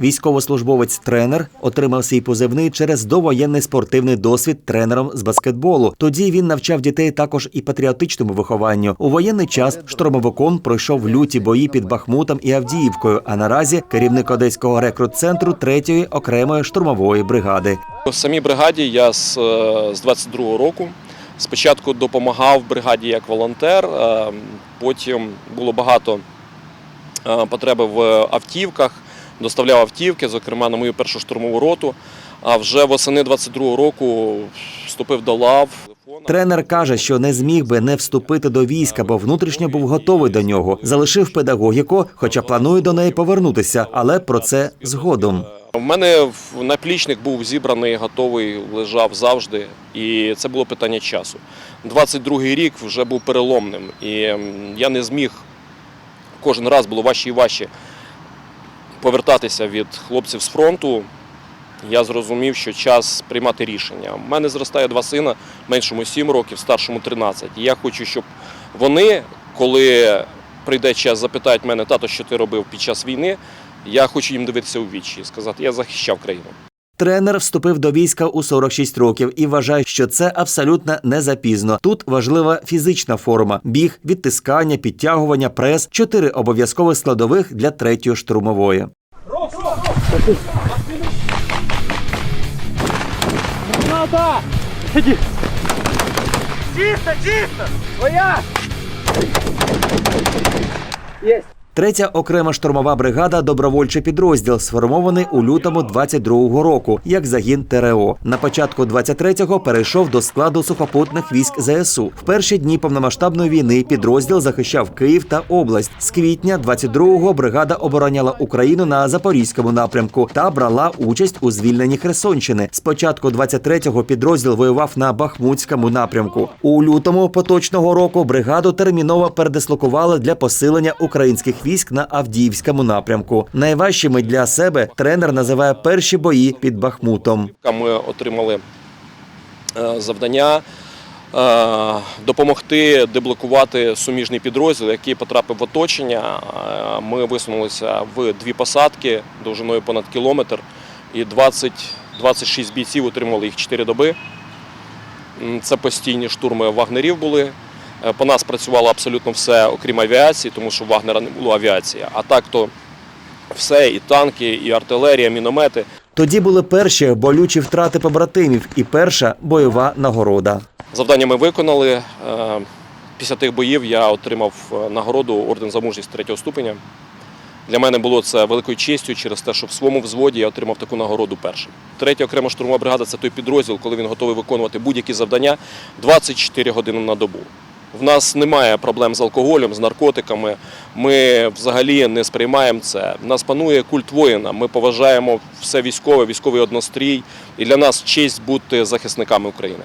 Військовослужбовець-тренер отримав свій позивний через довоєнний спортивний досвід тренером з баскетболу. Тоді він навчав дітей також і патріотичному вихованню. У воєнний час штурмовиком пройшов люті бої під Бахмутом і Авдіївкою. А наразі керівник одеського рекрут-центру 3-ї окремої штурмової бригади. В самій бригаді я з, е, з 22-го року. Спочатку допомагав бригаді як волонтер, е, потім було багато е, потреби в автівках, доставляв автівки, зокрема на мою першу штурмову роту. А вже восени 22-го року вступив до лав. Тренер каже, що не зміг би не вступити до війська, бо внутрішньо був готовий до нього. Залишив педагогіку, хоча планує до неї повернутися, але про це згодом. У мене наплічник був зібраний, готовий, лежав завжди, і це було питання часу. 22-й рік вже був переломним, і я не зміг кожен раз було важче і важче повертатися від хлопців з фронту. Я зрозумів, що час приймати рішення. У мене зростає два сина, меншому 7 років, старшому 13. І я хочу, щоб вони, коли прийде час, запитають мене, тато, що ти робив під час війни, я хочу їм дивитися у вічі і сказати, я захищав країну. Тренер вступив до війська у 46 років і вважає, що це абсолютно не запізно. Тут важлива фізична форма: біг, відтискання, підтягування, прес чотири обов'язкових складових для третьої штурмової. Чисто, чисто! Своя! Есть! Третя окрема штурмова бригада добровольчий підрозділ, сформований у лютому 22-го року, як загін ТРО. На початку 23-го перейшов до складу сухопутних військ ЗСУ. В перші дні повномасштабної війни підрозділ захищав Київ та область. З квітня 22-го бригада обороняла Україну на запорізькому напрямку та брала участь у звільненні Херсонщини. З початку 23-го підрозділ воював на Бахмутському напрямку. У лютому поточного року бригаду терміново передислокували для посилення українських військ на Авдіївському напрямку. Найважчими для себе тренер називає перші бої під Бахмутом. Ми отримали е, завдання е, допомогти деблокувати суміжний підрозділ, який потрапив в оточення. Е, Ми висунулися в дві посадки довжиною понад кілометр, і 20, 26 бійців утримували їх 4 доби. Це постійні штурми вагнерів були. Е, По нас працювало абсолютно все, окрім авіації, тому що у Вагнера не було авіації. А так то все, і танки, і артилерія, міномети. Тоді були перші болючі втрати побратимів і перша бойова нагорода. Завдання ми виконали. Е, Після тих боїв я отримав е, нагороду орден за мужність третього ступеня. Для мене було це великою честю через те, що в своєму взводі я отримав таку нагороду першим. Третя окрема штурмова бригада це той підрозділ, коли він готовий виконувати будь-які завдання 24 години на добу. В нас немає проблем з алкоголем, з наркотиками. Ми взагалі не сприймаємо це. В нас панує культ воїна. Ми поважаємо все військове, військовий однострій. І для нас честь бути захисниками України.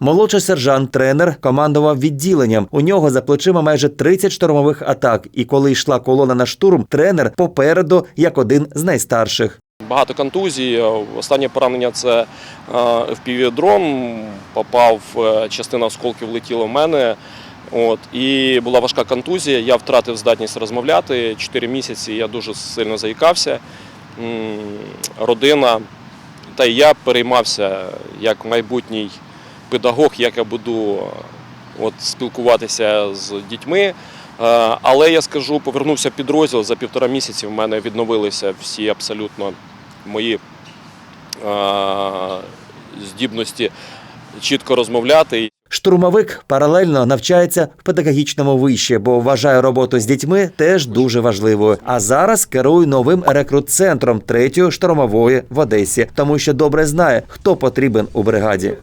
Молодший сержант, тренер, командував відділенням. У нього за плечима майже 30 штурмових атак. І коли йшла колона на штурм, тренер попереду як один з найстарших. Багато контузій. Останнє поранення це FPV-дрон. Попав, е, частина осколків летіла в мене. От, і була важка контузія. Я втратив здатність розмовляти. Чотири місяці я дуже сильно заїкався. Родина та й я переймався як майбутній педагог, як я буду от, спілкуватися з дітьми. Е, Але я скажу, повернувся підрозділ за півтора місяці. В мене відновилися всі абсолютно мої е, здібності чітко розмовляти. Штурмовик паралельно навчається в педагогічному виші, бо вважає роботу з дітьми теж дуже важливою. А зараз керує новим рекрут-центром третьої штурмової в Одесі, тому що добре знає, хто потрібен у бригаді.